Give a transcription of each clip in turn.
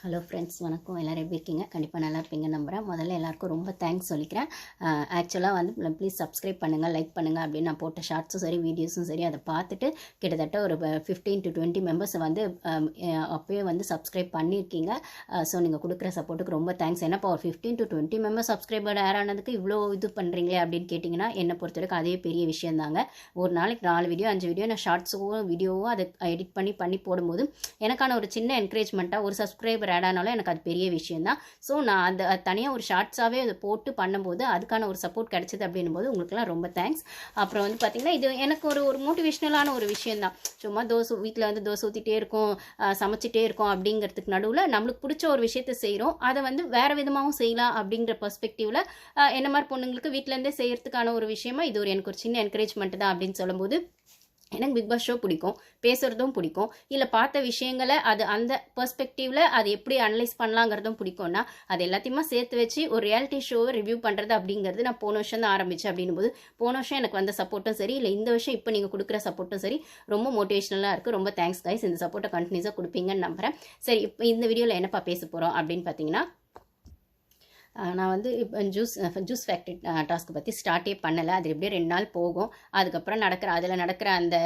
Hello friends வணக்கம். எல்லோரும் எப்படி இருக்கீங்க? கண்டிப்பாக நல்லா இருப்பீங்க நம்புகிறேன் முதல்ல எல்லாருக்கும் ரொம்ப தேங்க்ஸ் சொல்லிக்கிறேன். ஆக்சுவலாக வந்து ப்ளீஸ் சப்ஸ்கிரைப் பண்ணுங்கள் லைக் பண்ணுங்கள் அப்படின்னு நான் போட்ட ஷார்ட்ஸும் சரி வீடியோஸும் சரி அதை பார்த்துட்டு கிட்டத்தட்ட ஒரு ஃபிஃப்டீன் டு டுவெண்ட்டி மெம்பர்ஸ் வந்து அப்போயே வந்து சப்ஸ்கிரைப் பண்ணியிருக்கீங்க. ஸோ நீங்கள் கொடுக்குற சப்போர்ட்டுக்கு ரொம்ப தேங்க்ஸ் ஏன்னாப்பா ஒரு fifteen to twenty members subscriber add ஆனதுக்கு இவ்வளோ இது பண்ணுறீங்களே அப்படின்னு கேட்டிங்கன்னா என்னை பொறுத்த வரைக்கும் அதே பெரிய விஷயம் தாங்க ஒரு நாளைக்கு நாலு வீடியோ அஞ்சு வீடியோ நான் ஷார்ட்ஸும் வீடியோவும் அதை எடிட் பண்ணி பண்ணி போடும்போது எனக்கான ஒரு சின்ன என்கரேஜ்மெண்ட்டாக ஒரு சப்ஸ்கிரைபர் ஆட் ஆனாலும் எனக்கு அது பெரிய விஷயந்தான் ஸோ நான் அந்த தனியாக ஒரு ஷார்ட்ஸாகவே அதை போட்டு பண்ணும்போது அதுக்கான ஒரு சப்போர்ட் கிடச்சிது அப்படின்னும் போது உங்களுக்குலாம் ரொம்ப தேங்க்ஸ் அப்புறம் வந்து பார்த்திங்கன்னா இது எனக்கு ஒரு ஒரு மோட்டிவேஷ்னலான ஒரு விஷயந்தான் சும்மா தோசை வீட்டில் வந்து தோசை ஊற்றிட்டே இருக்கோம் சமைச்சிட்டே இருக்கோம் அப்படிங்கிறதுக்கு நடுவில் நம்மளுக்கு பிடிச்ச ஒரு விஷயத்த செய்கிறோம் அதை வந்து வேறு விதமாகவும் செய்யலாம் அப்படிங்கிற பர்ஸ்பெக்டிவில் என்ன மாதிரி பொண்ணுங்களுக்கு வீட்டிலேருந்தே செய்கிறதுக்கான ஒரு விஷயமா இது ஒரு எனக்கு ஒரு சின்ன என்கரேஜ்மெண்ட் தான் அப்படின்னு சொல்லும்போது எனக்கு பிக் பாஸ் ஷோ பிடிக்கும் பேசுகிறதும் பிடிக்கும். இல்லை பார்த்த விஷயங்களை அது அந்த பெர்ஸ்பெக்டிவில் அது எப்படி அனலைஸ் பண்ணலாங்கிறதும் பிடிக்கும்னா அது எல்லாத்தையுமே சேர்த்து வச்சு ஒரு ரியாலிட்டி ஷோவை ரிவ்யூ பண்ணுறது அப்படிங்கிறது நான் போன வருஷம் தான் ஆரம்பித்தேன் அப்படின்னும் போது போன வருஷம் எனக்கு வந்த சப்போர்ட்டும் சரி இல்லை இந்த வருஷம் இப்போ நீங்கள் கொடுக்குற சப்போர்ட்டும் சரி ரொம்ப மோட்டிவேஷனலாக இருக்குது ரொம்ப தேங்க்ஸ் கைஸ் இந்த சப்போர்ட்டை கண்டினியூஸாக கொடுப்பீங்கன்னு நம்புகிறேன் சரி இப்போ இந்த வீடியோவில் என்னப்பா பேச போகிறோம் அப்படின்னு பார்த்தீங்கன்னா நான் வந்து இப்போ ஜூஸ் ஜூஸ் ஃபேக்ட்ரி டாஸ்க்கு பற்றி ஸ்டார்ட்டே பண்ணலை. அது எப்படியும் ரெண்டு நாள் போகும். அதுக்கப்புறம் நடக்கிற அதில் நடக்கிற அந்த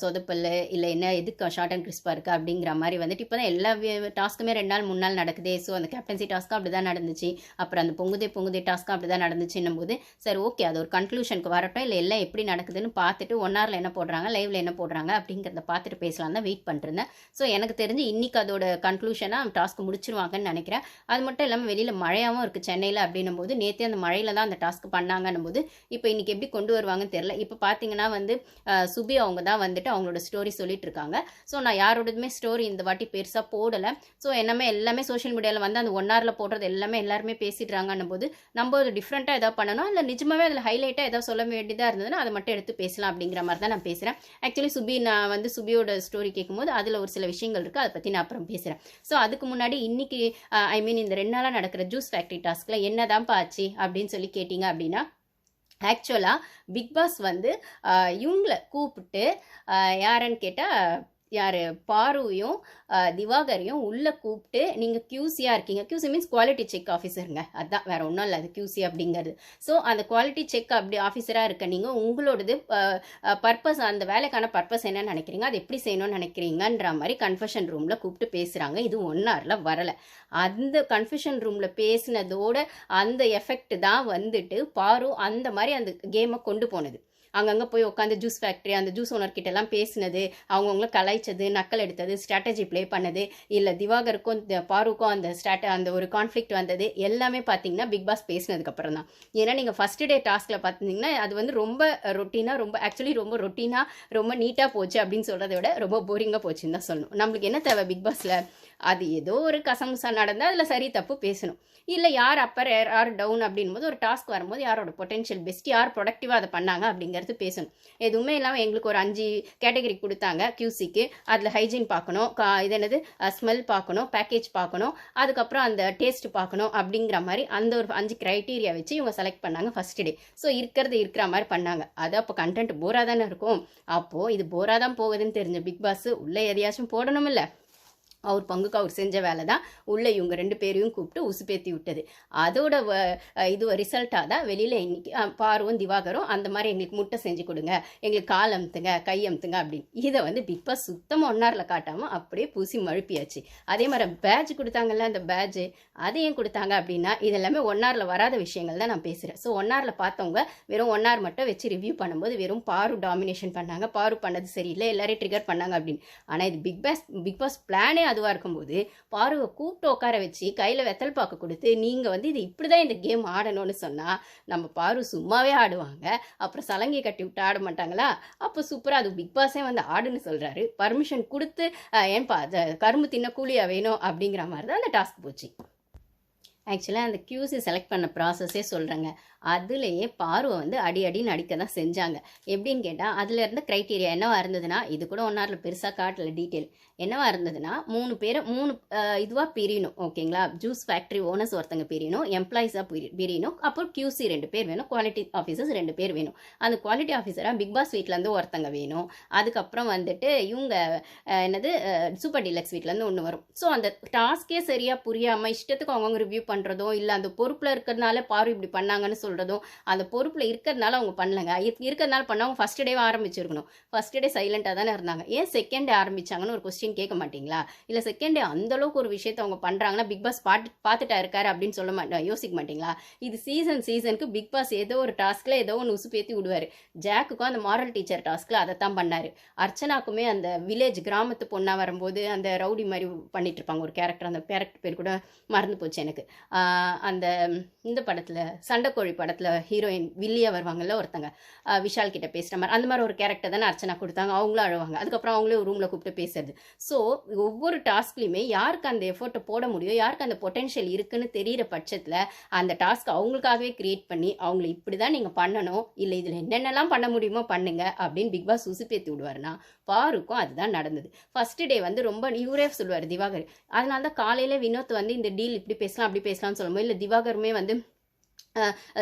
சொதப்பல் இல்லை என்ன எதுக்கு ஷார்ட் அண்ட் கிறிஸ்பாக இருக்குது அப்படிங்கிற மாதிரி வந்துட்டு இப்போ தான் எல்லா டாஸ்க்குமே ரெண்டு நாள் மூணு நாள் நடக்குதே. ஸோ அந்த கேப்டன்சி டாஸ்க்கும் அப்படி தான் நடந்துச்சு. அப்புறம் அந்த பொங்குதே பொங்குதே டாஸ்க்கும் அப்படி தான் நடந்துச்சுன்னும் போது சரி ஓகே அது ஒரு கன்க்ளூஷனுக்கு வரட்டும். இல்லை எல்லாம் எப்படி நடக்குதுன்னு பார்த்துட்டு ஒன் ஹவரில் என்ன போடுறாங்க லைவில் என்ன போடுறாங்க அப்படிங்கிறத பார்த்துட்டு பேசலாம் தான் வெயிட் பண்ணிருந்தேன் ஸோ எனக்கு தெரிஞ்சு இன்னைக்கு அதோட கன்க்ளூஷனாக டாஸ்க் முடிச்சிருவாங்கன்னு நினைக்கிறேன். அது மட்டும் இல்லாமல் வெளியில் மழையாகவும் இருக்குது சென்னையில் அப்படின்னும் போது நேற்றே அந்த மழையில தான் அந்த டாஸ்க் பண்ணாங்கன்னும் போது இப்போ இன்றைக்கி எப்படி கொண்டு வருவாங்கன்னு தெரில இப்போ பார்த்தீங்கன்னா வந்து சுபி அவங்க தான் வந்துட்டு அவங்களோட ஸ்டோரி சொல்லிட்டு இருக்காங்க. ஸோ நான் யாரோடதுமே ஸ்டோரி இந்த வாட்டி பெருசாக போடலை. ஸோ என்னமே எல்லாமே சோஷியல் மீடியாவில் வந்து அந்த ஒன் ஹவரில் போடுறது எல்லாமே எல்லாருமே பேசிடுறாங்கன்னும் போது நம்ம ஒரு டிஃப்ரெண்ட்டாக எதாவது பண்ணணும்? இல்லை நிஜமாவே அதில் ஹைலைட்டாக எதாவது சொல்ல வேண்டியதாக இருந்ததுன்னா அதை மட்டும் எடுத்து பேசலாம் அப்படிங்கிற மாதிரி தான் நான் பேசுகிறேன் ஆக்சுவலி சுபி நான் வந்து சுபியோட ஸ்டோரி கேட்கும்போது அதில் ஒரு சில விஷயங்கள் இருக்குது அதை பற்றி நான் அப்புறம் பேசுகிறேன் ஸோ அதுக்கு முன்னாடி இன்றைக்கி ஐ மீன் இந்த ரெண்டு நாளாக நடக்கிற ஜூஸ் ஃபேக்ட்ரி டாஸ்கில் என்னதான்ப்பா ஆச்சு அப்படின்னு சொல்லி கேட்டிங்க அப்படின்னா ஆக்சுவலாக பிக் பாஸ் வந்து இவங்கள கூப்பிட்டு யாருன்னு கேட்டால் யார்? பாருவையும் திவாகரையும் உள்ளே கூப்பிட்டு நீங்கள் கியூசியாக இருக்கீங்க. கியூசி மீன்ஸ் குவாலிட்டி செக் ஆஃபீஸருங்க அதுதான் வேறு ஒன்றும் இல்லை. அது கியூசி அப்படிங்கிறது. ஸோ அந்த குவாலிட்டி செக் அப்படி ஆஃபீஸராக இருக்க நீங்கள் உங்களோடது பர்பஸ் அந்த வேலைக்கான பர்பஸ் என்னன்னு நினைக்கிறீங்க? அது எப்படி செய்யணும்னு நினைக்கிறீங்கன்ற மாதிரி கன்ஃபெஷன் ரூமில் கூப்பிட்டு பேசுகிறாங்க இது ஒன் ஹவரில் வரலை. அந்த கன்ஃபெஷன் ரூமில் பேசினதோட அந்த எஃபெக்ட் தான் வந்துட்டு பாரு அந்த மாதிரி அந்த கேமை கொண்டு போனது. அங்கங்கே போய் உட்காந்து ஜூஸ் ஃபேக்ட்ரி அந்த ஜூஸ் ஓனர்கிட்ட எல்லாம் பேசினது அவங்கவுங்கள கலாய்ச்சது நக்கல் எடுத்தது ஸ்ட்ராட்டஜி ப்ளே பண்ணது இல்லை திவாகருக்கும் இந்த பாருக்கும் அந்த ஸ்ட்ராட்ட அந்த ஒரு கான்ஃப்ளிக்ட் வந்தது எல்லாமே பார்த்தீங்கன்னா பிக் பாஸ் பேசினதுக்கப்புறம் தான். ஏன்னா நீங்கள் ஃபஸ்ட்டு டே டாஸ்கில் பார்த்தீங்கன்னா அது வந்து ரொம்ப ரொட்டீனாக ரொம்ப ஆக்சுவலி ரொம்ப ரொட்டீனாக ரொம்ப நீட்டாக போச்சு அப்படின்னு சொல்கிறத விட ரொம்ப போரிங்காக போச்சுன்னு தான் சொல்லணும். நம்மளுக்கு என்ன தேவை பிக் பாஸில் அது ஏதோ ஒரு கசமுசா நடந்தால் அதில் சரி தப்பு பேசணும். இல்லை யார் அப்பர் யார் டவுன் அப்படின் போது ஒரு டாஸ்க் வரும்போது யாரோட பொட்டென்ஷியல் பெஸ்ட் யார் ப்ரொடக்டிவாக அதை பண்ணாங்க அப்படிங்கிற அப்படிங்கிறது பேசணும். எதுவுமே இல்லாமல் எங்களுக்கு ஒரு அஞ்சு கேட்டகரி கொடுத்தாங்க கியூசிக்கு அதில் ஹைஜீன் பார்க்கணும் கா இது என்னது ஸ்மெல் பார்க்கணும் பேக்கேஜ் பார்க்கணும் அதுக்கப்புறம் அந்த டேஸ்ட் பார்க்கணும் அப்படிங்கிற மாதிரி அந்த ஒரு அஞ்சு க்ரைட்டீரியா வச்சு இவங்க செலக்ட் பண்ணாங்க ஃபஸ்ட் டே ஸோ இருக்கிறது இருக்கிற மாதிரி பண்ணாங்க. அது அப்போ கண்டென்ட் போராக தானே இருக்கும். அப்போது இது போராக தான் போகுதுன்னு தெரிஞ்ச பிக் பாஸ் உள்ளே எதையாச்சும் போடணும் இல்லை அவர் பங்குக்கு அவர் செஞ்ச வேலை தான் உள்ளே இவங்க ரெண்டு பேரையும் கூப்பிட்டு உசுப்பேத்தி விட்டது. அதோட வ- இது ரிசல்ட்டாக தான் வெளியில் இன்னைக்கு பார்வும் திவாகரும் அந்த மாதிரி எங்களுக்கு முட்டை செஞ்சு கொடுங்க எங்களுக்கு கால் அமுத்துங்க கை அமுத்துங்க அப்படின்னு. இதை வந்து பிக் பாஸ் சுத்தமாக ஒன்னாரில் காட்டாமல் அப்படியே பூசி மழுப்பியாச்சு. அதே மாதிரி பேட்ச் கொடுத்தாங்கல்ல அந்த பேட்ஜ் அதை ஏன் கொடுத்தாங்க அப்படின்னா இதெல்லாமே ஒன்னாரில் வராத விஷயங்கள் தான் நான் பேசுகிறேன் ஸோ ஒன்னாரில் பார்த்தவங்க வெறும் ஒன்னார் மட்டும் வச்சு ரிவ்யூ பண்ணும்போது வெறும் பாரு டாமினேஷன் பண்ணாங்க பாரு பண்ணது சரியில்லை எல்லாரையும் ட்ரிகர் பண்ணாங்க அப்படின்னு. ஆனால் இது பிக் பாஸ் பிக் பாஸ் பிளானே அதுவாக இருக்கும்போது பாருவை கூப்பிட்டு உட்கார வச்சு கையில் வெத்தல் பாக்கு கொடுத்து நீங்கள் வந்து இது இப்படி தான் இந்த கேம் ஆடணும்னு சொன்னால் நம்ம பாரு சும்மாவே ஆடுவாங்க. அப்புறம் சலங்கை கட்டி விட்டு ஆட மாட்டாங்களா? அப்போ சூப்பராக அது பிக் பாஸே வந்து ஆடுன்னு சொல்கிறாரு பர்மிஷன் கொடுத்து ஏன்பா அது கரும்பு தின்ன கூலியாக வேணும்? அப்படிங்கிற மாதிரி தான் அந்த டாஸ்க் போச்சு. ஆக்சுவலாக அந்த கியூசி செலக்ட் பண்ண ப்ராசஸே சொல்கிறேங்க அதுலேயே பார்வை வந்து அடி அடி நடிக்க தான் செஞ்சாங்க. எப்படின்னு கேட்டால் அதில் இருந்த க்ரைட்டீரியா என்னவா இருந்ததுன்னா இது கூட ஒன்றாரில் பெருசாக காட்டல டீட்டெயில் என்னவா இருந்ததுன்னா மூணு பேரை மூணு இதுவாக பிரியணும் ஓகேங்களா? ஜூஸ் ஃபேக்ட்ரி ஓனர்ஸ் ஒருத்தங்க பிரியணும் எம்ப்ளாயிஸாக பிரியணும் அப்புறம் கியூசி ரெண்டு பேர் வேணும் குவாலிட்டி ஆஃபீஸர்ஸ் ரெண்டு பேர் வேணும். அந்த குவாலிட்டி ஆஃபீஸராக பிக் பாஸ் வீட்டிலேருந்து ஒருத்தங்க வேணும். அதுக்கப்புறம் வந்துட்டு இவங்க என்னது சூப்பர் டீலக்ஸ் வீட்டிலேருந்து ஒன்று வரும். ஸோ அந்த டாஸ்க்கே சரியாக புரியாமல் இஷ்டத்துக்கு அவங்கவுங்க ரிவ்யூ பண்ணுறதோ இல்லை அந்த பொறுப்பில் இருக்கிறதுனால பாரு இப்படி பண்ணாங்கன்னு சொல்கிறதும் அந்த பொறுப்பில் இருக்கிறதுனால அவங்க பண்ணலங்க. இருக்கிறதுனால பண்ணவங்க ஃபஸ்ட் டேவே ஆரம்பிச்சிருக்கணும். ஃபஸ்ட் டே சைலண்டாக தானே இருந்தாங்க. ஏன் செகண்ட் டே ஆரம்பிச்சாங்கன்னு ஒரு கொஸ்டின் கேட்க மாட்டிங்களா? இல்லை செகண்ட் டே அந்த அளவுக்கு ஒரு விஷயத்தை அவங்க பண்ணுறாங்கன்னா பிக் பாஸ் பாட்டு பார்த்துட்டா இருக்காரு அப்படின்னு சொல்ல மாட்டேன் யோசிக்க மாட்டிங்களா? இது சீசன் சீசனுக்கு பிக் பாஸ் ஏதோ ஒரு டாஸ்க்கில் ஏதோ ஒன்று உசுப்பேற்றி விடுவார். ஜாக்குக்கும் அந்த மாரல் டீச்சர் டாஸ்கில் அதை தான் பண்ணார். அர்ச்சனாக்குமே அந்த வில்லேஜ் கிராமத்து பொண்ணாக வரும்போது அந்த ரவுடி மாதிரி பண்ணிட்டு இருப்பாங்க. ஒரு கேரக்டர் அந்த கேரக்டர் பேர் கூட மறந்து போச்சு எனக்கு. அந்த இந்த படத்தில் சண்டைக்கோழி படத்தில் ஹீரோயின் வில்லியா வருவாங்கல்ல ஒருத்தங்க. விஷால் கிட்ட பேசுகிற மாதிரி. அந்த மாதிரி ஒரு கேரக்டர் தானே அர்ச்சனா கொடுத்தாங்க. அவங்களும் அழுவாங்க. அதுக்கப்புறம் அவங்களே ரூமில் கூப்பிட்டு பேசுறது. ஸோ ஒவ்வொரு டாஸ்க்லையுமே யாருக்கு அந்த எஃபோர்ட்டை போட முடியும்? யாருக்கு அந்த பொட்டென்ஷியல் இருக்குன்னு தெரிகிற பட்சத்தில் அந்த டாஸ்க் அவங்களுக்காகவே கிரியேட் பண்ணி அவங்கள இப்படி தான் நீங்கள் பண்ணணும். இல்லை இதில் என்னென்னலாம் பண்ண முடியுமோ பண்ணுங்க அப்படின்னு பிக் பாஸ் உசுப்பேத்தி விடுவார்னா பாருக்கும் அதுதான் நடந்தது. ஃபர்ஸ்ட் டே வந்து ரொம்ப இவரே சொல்லுவார் திவாகர். அதனால தான் காலையில் வினோத் வந்து இந்த டீல் இப்படி பேசலாம் அப்படி பேசலாம்னு சொல்லும்போது இல்லை திவாகருமே வந்து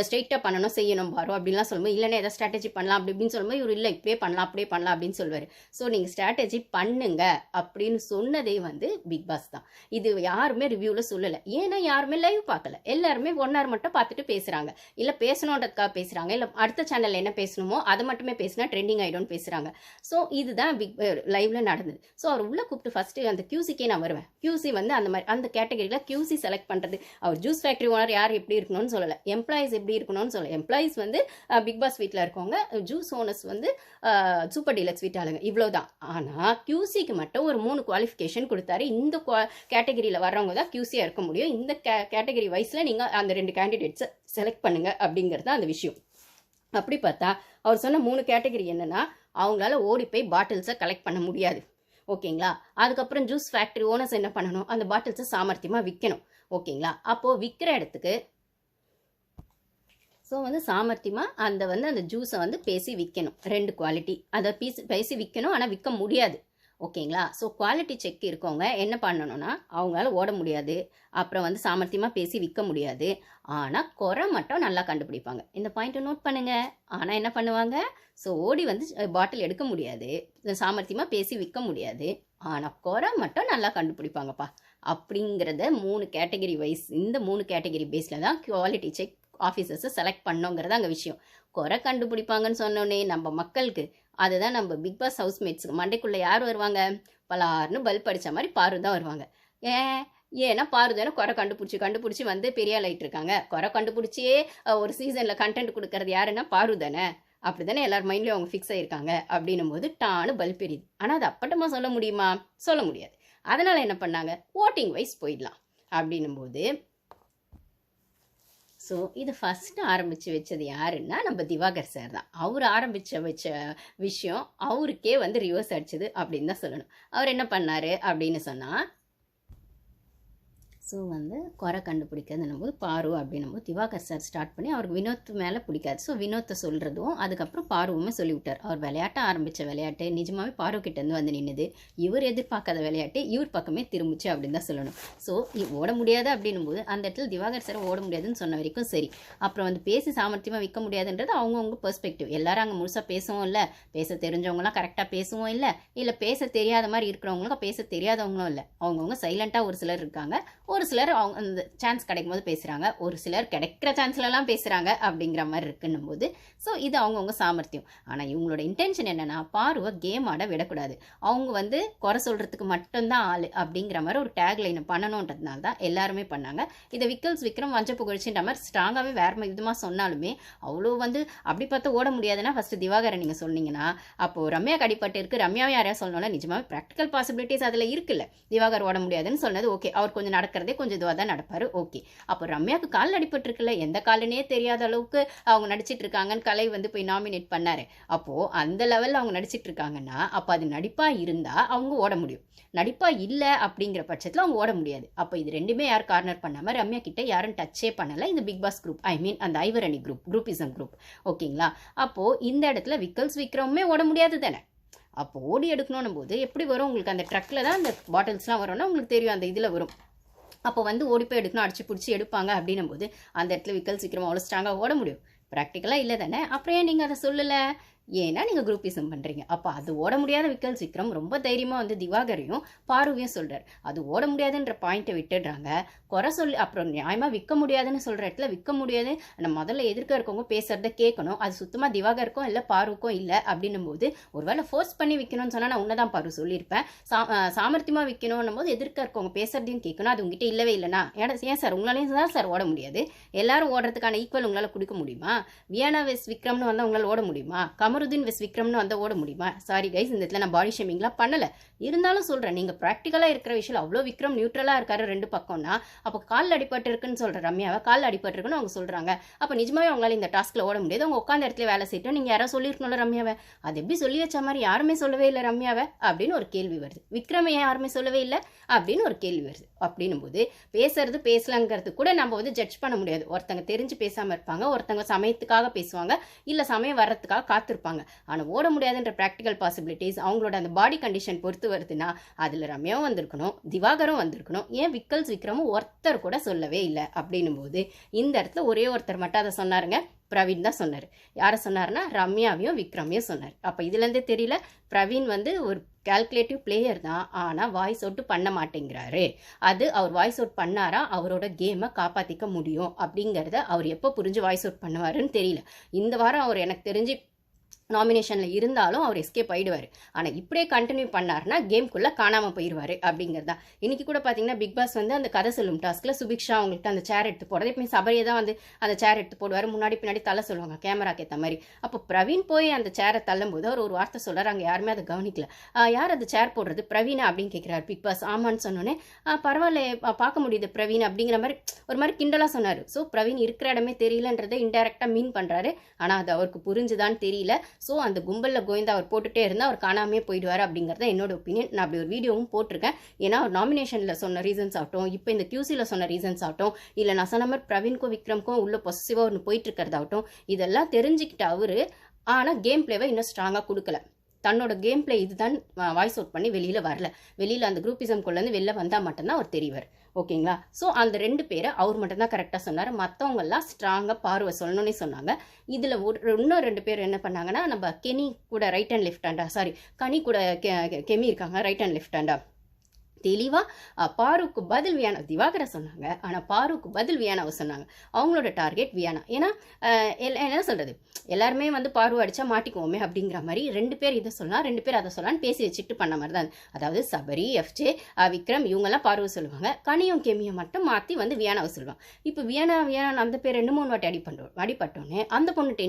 ஸ்ட்ரெயிட்டாக பண்ணணும் செய்யணும் பாரு அப்படின்லாம் சொல்லும்போது இல்லைன்னா எதாவது ஸ்ட்ராட்டஜி பண்ணலாம் அப்படி இப்படின்னு சொல்லும்போது இவர் இல்லை இப்படியே பண்ணலாம் அப்படியே பண்ணலாம் அப்படின்னு சொல்லுவார். ஸோ நீங்கள் ஸ்ட்ராட்டஜி பண்ணுங்க அப்படின்னு சொன்னதே வந்து பிக் பாஸ் தான். இது யாருமே ரிவ்யூவில் சொல்லலை. ஏன்னா யாருமே லைவ் பார்க்கல. எல்லாருமே ஒன் ஹவர் மட்டும் பார்த்துட்டு பேசுகிறாங்க இல்லை பேசணுன்றதுக்காக பேசுகிறாங்க இல்லை அடுத்த சேனலில் என்ன பேசணுமோ அதை மட்டுமே பேசினா ட்ரெண்டிங் ஆகிடும்னு பேசுகிறாங்க ஸோ இதுதான் பிக் லைவ்ல நடந்தது. ஸோ அவர் உள்ளே கூப்பிட்டு ஃபஸ்ட்டு அந்த கியூசிக்கே நான் வருவேன். கியூசி வந்து அந்த மாதிரி அந்த கேட்டகரியில் கியூசி செலக்ட் பண்ணுறது அவர் ஜூஸ் ஃபேக்ட்ரி ஓனர் யார் எப்படி இருக்கணும்னு சொல்லலை. எம் எம்ப்ளாயிஸ் எப்படி இருக்கணும்னு சொல்ல. எம்ப்ளாயிஸ் வந்து பிக் பாஸ் வீட்டில் இருக்கவங்க ஜூஸ் ஓனர்ஸ் வந்து சூப்பர் டீலக்ஸ் வீட்டாளுங்க இவ்வளோ இவ்வளோதான் ஆனால் கியூசிக்கு மட்டும் ஒரு மூணு குவாலிஃபிகேஷன் கொடுத்தாரு. இந்த கேட்டகரியில் வர்றவங்க தான் கியூசியாக இருக்க முடியும். இந்த கே கேட்டகரி வைஸில் நீங்கள் அந்த ரெண்டு கேண்டிடேட்ஸை செலக்ட் பண்ணுங்க அப்படிங்கிறது தான் அந்த விஷயம். அப்படி பார்த்தா அவர் சொன்ன மூணு கேட்டகரி என்னென்னா அவங்களால ஓடி போய் பாட்டில்ஸை கலெக்ட் பண்ண முடியாது. ஓகேங்களா? அதுக்கப்புறம் ஜூஸ் ஃபேக்ட்ரி ஓனர்ஸ் என்ன பண்ணணும்? அந்த பாட்டில்ஸை சாமர்த்தியமாக விற்கணும் ஓகேங்களா? அப்போது விற்கிற இடத்துக்கு ஸோ வந்து சாமர்த்தியமாக அந்த வந்து அந்த ஜூஸை வந்து பேசி விற்கணும் ரெண்டு குவாலிட்டி அதை பீஸ் பேசி விற்கணும் ஆனால் விற்க முடியாது. ஓகேங்களா? ஸோ குவாலிட்டி செக் இருக்கவங்க என்ன பண்ணணும்னா அவங்களால ஓட முடியாது. அப்புறம் வந்து சாமர்த்தியமாக பேசி விற்க முடியாது. ஆனால் குறை மட்டும் நல்லா கண்டுபிடிப்பாங்க. இந்த பாயிண்ட்டை நோட் பண்ணுங்க. ஆனால் என்ன பண்ணுவாங்க? ஸோ ஓடி வந்து பாட்டில் எடுக்க முடியாது. சாமர்த்தியமாக பேசி விற்க முடியாது. ஆனால் குறை மட்டும் நல்லா கண்டுபிடிப்பாங்கப்பா. அப்படிங்கிறத மூணு கேட்டகரி வைஸ் இந்த மூணு கேட்டகரி பேஸில் தான் குவாலிட்டி செக் ஆஃபீஸர்ஸை செலக்ட் பண்ணோங்கிறது அங்கே விஷயம். குறை கண்டுபிடிப்பாங்கன்னு சொன்னோன்னே நம்ம மக்களுக்கு அதுதான் நம்ம பிக் பாஸ் ஹவுஸ்மேட்ஸுக்கு மண்டைக்குள்ளே யார் வருவாங்க? பலார்னு பல்ப் அடித்த மாதிரி பாரு தான் வருவாங்க. ஏன்? ஏன்னா பாரு தானே குறை கண்டுபிடிச்சி கண்டுபிடிச்சி வந்து பெரிய லைட் இருக்காங்க. குறை கண்டுபிடிச்சியே ஒரு சீசனில் கண்டென்ட் கொடுக்கறது யாருன்னா பாரு தானே. அப்படி தானே எல்லார் மைண்ட்லேயும் அவங்க ஃபிக்ஸ் ஆகிருக்காங்க அப்படின்னும் போது டானு பல்ப் எரியுது ஆனால் அது அப்பட்டமாக சொல்ல முடியுமா? சொல்ல முடியாது. அதனால் என்ன பண்ணாங்க? ஓட்டிங் வைஸ் போயிடலாம். அப்படின்னும் போது ஸோ இது ஃபஸ்ட்டு ஆரம்பித்து வச்சது யாருன்னா நம்ம திவாகர் சார் தான். அவர் ஆரம்பித்த வச்ச விஷயம் அவருக்கே வந்து ரிவர்ஸ் அடிச்சது அப்படின்னு தான் சொல்லணும். அவர் என்ன பண்ணார் அப்படின்னு சொன்னால் ஸோ வந்து குறை கண்டுபிடிக்கிறதுனும் போது பாரு அப்படின்னும் போது திவாகர் சார் ஸ்டார்ட் பண்ணி அவருக்கு வினோத் மேலே பிடிக்காது. ஸோ வினோத்தை சொல்கிறதும் அதுக்கப்புறம் பாருவுமே சொல்லிவிட்டார். அவர் விளையாட்ட ஆரம்பித்த விளையாட்டு நிஜமாவே பாரு கிட்டேருந்து வந்து நின்னுது. இவர் எதிர்பார்க்காத விளையாட்டு இவர் பக்கமே திரும்பிச்சு அப்படின்னு தான் சொல்லணும். ஸோ ஓட முடியாது அப்படின்னும் போது அந்த இடத்துல திவாகர் சார் ஓட முடியாதுன்னு சொன்ன வரைக்கும் சரி. அப்புறம் வந்து பேசி சாமர்த்தியமாக விற்க முடியாதுன்றது அவங்கவுங்க பெர்ஸ்பெக்டிவ் எல்லாரும் அங்கே முழுசாக பேசவும் இல்லை. பேச தெரிஞ்சவங்களாம் கரெக்டாக பேசுவோம் இல்லை. இல்லை பேச தெரியாத மாதிரி இருக்கிறவங்களுக்கும் பேச தெரியாதவங்களும் இல்லை. அவங்கவுங்க சைலண்ட்டாக ஒரு சிலர் இருக்காங்க. ஒரு சிலர் அவங்க அந்த சான்ஸ் கிடைக்கும் போது பேசுகிறாங்க ஒரு சிலர் கிடைக்கிற சான்ஸ்லலாம் பேசுகிறாங்க அப்படிங்கிற மாதிரி இருக்குன்னும் போது ஸோ இது அவங்கவுங்க சாமர்த்தியம். ஆனால் இவங்களோட இன்டென்ஷன் என்னென்னா பார்வை கேம் ஆட விடக்கூடாது. அவங்க வந்து குறை சொல்கிறதுக்கு மட்டும்தான் ஆள் அப்படிங்கிற மாதிரி ஒரு டேக் லைனை பண்ணணுன்றதுனால தான் எல்லாருமே பண்ணாங்க. இதை விக்கல்ஸ் விக்ரம் வஞ்ச புகழ்ச்சின்ற மாதிரி ஸ்ட்ராங்காகவே வேறு விதமாக சொன்னாலுமே அவ்வளோ வந்து அப்படி பார்த்து ஓட முடியாதுன்னா ஃபஸ்ட்டு திவாகரன் நீங்கள் சொன்னீங்கன்னா அப்போது ரம்யா கடிப்பட்டு இருக்கு. ரம்யாவை யாரையா சொல்லணும்னா நிஜமாகவே ப்ராக்டிக்கல் பாசிபிலிட்டிஸ் அதில் இருக்குல்ல. திவாகர் ஓட முடியாதுன்னு சொன்னது ஓகே அவர் கொஞ்சம் நடக்கிறது நடக்கிறதே கொஞ்சம் இதுவாக தான் நடப்பார். ஓகே. அப்போ ரம்யாவுக்கு கால் அடிபட்டுருக்குல்ல எந்த காலனே தெரியாத அளவுக்கு அவங்க நடிச்சிட்டு இருக்காங்கன்னு கலை வந்து போய் நாமினேட் பண்ணாரு. அப்போது அந்த லெவலில் அவங்க நடிச்சிட்டு இருக்காங்கன்னா அப்போ அது நடிப்பாக இருந்தால் அவங்க ஓட முடியும். நடிப்பாக இல்லை அப்படிங்கிற பட்சத்தில் அவங்க ஓட முடியாது. அப்போ இது ரெண்டுமே யார் கார்னர் பண்ணாமல் ரம்யா கிட்டே யாரும் டச்சே பண்ணலை. இந்த Bigg Boss group I mean அந்த ஐவரணி குரூப் குரூப்பிசம் குரூப் ஓகேங்களா? அப்போது இந்த இடத்துல விக்கல்ஸ் விக்ரமுமே ஓட முடியாது தானே? அப்போ ஓடி எடுக்கணும் போது எப்படி வரும்? உங்களுக்கு அந்த ட்ரக்கில் தான் அந்த பாட்டில்ஸ்லாம் வரும்னா உங்களுக்கு தெரியும் அந்த இதில் வரும். அப்போ வந்து ஓடி போய் எடுக்கணும் அடிச்சு பிடிச்சி எடுப்பாங்க அப்படின்னும் போது அந்த இடத்துல விக்கல் சீக்கிரமாக அவ்வளோ ஸ்ட்ராங்காக ஓட முடியும். ப்ராக்டிக்கலாக இல்லை தானே? அப்புறம் ஏன் நீங்கள் அதை சொல்லலை? ஏன்னா நீங்கள் குரூப்பிசம் பண்ணுறீங்க அப்போ அது ஓட முடியாத விக்கல் விக்ரம் ரொம்ப தைரியமாக வந்து திவாகரையும் பார்வையும் சொல்கிறார் அது ஓட முடியாதுன்ற பாயிண்ட்டை விட்டுடுறாங்க. குறை சொல்லி அப்புறம் நியாயமாக விற்க முடியாதுன்னு சொல்கிற இடத்துல விற்க முடியாது. நம்ம முதல்ல எதிர்க்க இருக்கவங்க பேசுகிறத கேட்கணும். அது சுத்தமாக திவாகருக்கும் இல்லை பாருக்கும் இல்லை அப்படின்னும் போது ஒருவேளை ஃபோர்ஸ் பண்ணி விற்கணும்னு சொன்னால் நான் உன்னதான் பாரு சொல்லியிருப்பேன். சா சாமர்த்தியமாக விற்கணும்னும் போது எதிர்க்க இருக்கவங்க பேசுறதையும் கேட்கணும். அது உங்ககிட்ட இல்லவே இல்லைனா ஏடா ஏன் சார்? உங்களாலையும் தான் சார் ஓட முடியாது. எல்லாரும் ஓடுறதுக்கான ஈக்குவல் உங்களால் கொடுக்க முடியுமா? வியானா வெஸ் விக்ரம்னு வந்தால் உங்களால் ஓட முடியுமா? கமருதீன் வெஸ் விக்ரம்னு வந்து ஓட முடியுமா? சாரி கைஸ் இந்த இடத்துல நான் பாடி ஷேமிங்லாம் பண்ணலை. இருந்தாலும் சொல்கிறேன் நீங்கள் ப்ராக்டிக்கலாக இருக்கிற விஷயம் அவ்வளோ விக்ரம் நியூட்ரலாக இருக்காரு ரெண்டு பக்கம்னா அப்போ காலில் அடிபட்டு இருக்குன்னு சொல்கிற ரம்யாவை? காலில் அடிபட்டு இருக்குன்னு அவங்க சொல்கிறாங்க அப்போ நிஜமாவே அவங்களால இந்த டாஸ்க்கில் ஓட முடியாது. அவங்க உட்காந்த இடத்துல வேலை செய்யட்டும். நீங்கள் யாரோ சொல்லியிருக்கணும்ல ரம்யாவை. அது எப்படி சொல்லி வச்ச மாதிரி யாருமே சொல்லவே இல்லை ரம்யாவை? அப்படின்னு ஒரு கேள்வி வருது. விக்ரம் ஏன் யாருமே சொல்லவே இல்லை? அப்படின்னு ஒரு கேள்வி வருது. அப்படின்னும் போது பேசுறது பேசலங்கிறது கூட நம்ம வந்து ஜட்ஜ் பண்ண முடியாது. ஒருத்தங்க தெரிஞ்சு பேசாமல் இருப்பாங்க. ஒருத்தங்க சமயத்துக்காக பேசுவாங்க. இல்லை சமயம் வர்றதுக்காக காத்திருப்பாங்க. ஆனால் ஓட முடியாதுன்ற ப்ராக்டிக்கல் பாசிபிலிட்டிஸ் அவங்களோட அந்த பாடி கண்டிஷன் பொறுத்து வருதுன்னா அதில் ரம்யாவும் வந்திருக்கணும் திவாகரும் வந்திருக்கணும். ஏன் விக்கல்ஸ் விக்ரமும் ஒருத்தர் கூட சொல்லவே இல்லை அப்படின்னும் போது இந்த இடத்துல ஒரே ஒருத்தர் மட்டும் அதை சொன்னாருங்க. பிரவீன் தான் சொன்னார். யாரை சொன்னார்னா ரம்யாவையும் விக்ரமையும் சொன்னார். அப்போ இதுலேருந்தே தெரியல பிரவீன் வந்து ஒரு கால்குலேட்டிவ் பிளேயர் தான் ஆனால் வாய்ஸ் அவுட் பண்ண மாட்டேங்கிறாரு. அது அவர் வாய்ஸ் அவுட் பண்ணாரா அவரோட கேமை காப்பாற்றிக்க முடியும் அப்படிங்கிறத அவர் எப்போ புரிஞ்சு வாய்ஸ் அவுட் பண்ணுவாருன்னு தெரியல. இந்த வாரம் அவர் எனக்கு தெரிஞ்சு நாமினேஷனில் இருந்தாலும் அவர் எஸ்கேப் ஆகிடுவார் ஆனால் இப்படியே கண்டினியூ பண்ணார்னா கேம்குள்ளே காணாமல் போயிடுவார் அப்படிங்கிறது. தான் இன்றைக்கி கூட பார்த்தீங்கன்னா பிக் பாஸ் வந்து அந்த கதை சொல்லும் டாஸ்கில் சுபிக்ஷா அவங்கள்ட்ட அந்த சேர் எடுத்து போடுறது. இப்போ சபரியை தான் வந்து அந்த சேர் எடுத்து போடுவார். முன்னாடி பின்னாடி தள்ள சொல்லுவாங்க கேமராக்கு ஏற்ற மாதிரி. அப்போ பிரவீன் போய் அந்த சேரை தள்ளும்போது அவர் ஒரு வார்த்தை சொல்கிறார் அங்கே யாருமே அதை கவனிக்கல. யார் அந்த சேர் போடுறது? பிரவீனா? அப்படின்னு கேட்குறாரு பிக் பாஸ் ஆமான்னு சொன்னோன்னே பரவாயில்ல பார்க்க முடியுது பிரவீன். அப்படிங்கிற மாதிரி ஒரு மாதிரி கிண்டலாக சொன்னார். ஸோ பிரவீன் இருக்கிற இடமே தெரியலன்றதை இன்டெரக்டாக மீன் பண்ணுறாரு ஆனால் அது அவருக்கு புரிஞ்சுதான்னு தெரியல. ஸோ அந்த கும்பலில் கோவிந்தா அவர் போட்டுகிட்டே இருந்தால் அவர் காணாமே போயிடுவார் அப்படிங்கிறது தான் என்னோட ஒப்பீனியன் நான் அப்படி ஒரு வீடியோவும் போட்டிருக்கேன். ஏன்னா அவர் நாமினேஷனில் சொன்ன ரீசன்ஸ் ஆகட்டும் இப்போ இந்த கியூசியில் சொன்ன ரீசன்ஸ் ஆகட்டும் இல்லை நான் சொன்ன மாதிரி பிரவீன்க்கும் விக்ரம்க்கும் உள்ள பொசிட்டிவாக ஒன்று போயிட்டு இருக்கிறதாகட்டும் இதெல்லாம் தெரிஞ்சுக்கிட்ட அவர் ஆனால் கேம் பிளேவை இன்னும் ஸ்ட்ராங்காக கொடுக்கல. தன்னோட கேம் பிளே இதுதான் வாய்ஸ் அவுட் பண்ணி வெளியில் வரல. வெளியில் அந்த குரூப்பிசம்குள்ளேருந்து வெளில வந்தால் மட்டும்தான் அவர் தெரிவார். ஓகேங்களா? ஸோ அந்த ரெண்டு பேரை அவர் மட்டும்தான் கரெக்டாக சொன்னார். மற்றவங்கெல்லாம் ஸ்ட்ராங்காக பார்வை சொல்லணும்னே சொன்னாங்க. இதில் ஒரு இன்னும் ரெண்டு பேர் என்ன பண்ணாங்கன்னா நம்ம கெனி கூட ரைட் அண்ட் லெஃப்ட் ஹேண்டா சாரி கனி கூட கெ- கெமி இருக்காங்க ரைட் அண்ட் லெஃப்ட் ஹேண்டா தெளிவாக பாருக்கு பதில் வியானா திவாகர சொன்னாங்க. ஆனால் பாருக்கு பதில் வியானாவை சொன்னாங்க. அவங்களோட டார்கெட் வியானா. ஏன்னா எல்- என்ன சொல்கிறது எல்லாருமே வந்து பார்வை அடித்தா மாட்டிக்குவோமே அப்படிங்கிற மாதிரி ரெண்டு பேர் இதை சொல்லலாம் ரெண்டு பேர் அதை சொல்லலாம்னு பேசி வச்சுட்டு பண்ண மாதிரி தான். அதாவது சபரி எஃப்ஜே விக்ரம் இவங்கெல்லாம் பார்வை சொல்லுவாங்க. கனியும் கெமியும் மட்டும் மாற்றி வந்து வியானாவை சொல்லுவாங்க. இப்போ வியானா வியானா அந்த பேர் ரெண்டு மூணு வாட்டி அடி பண்ணுறோம் அடிப்பட்டோன்னே அந்த பொண்ணு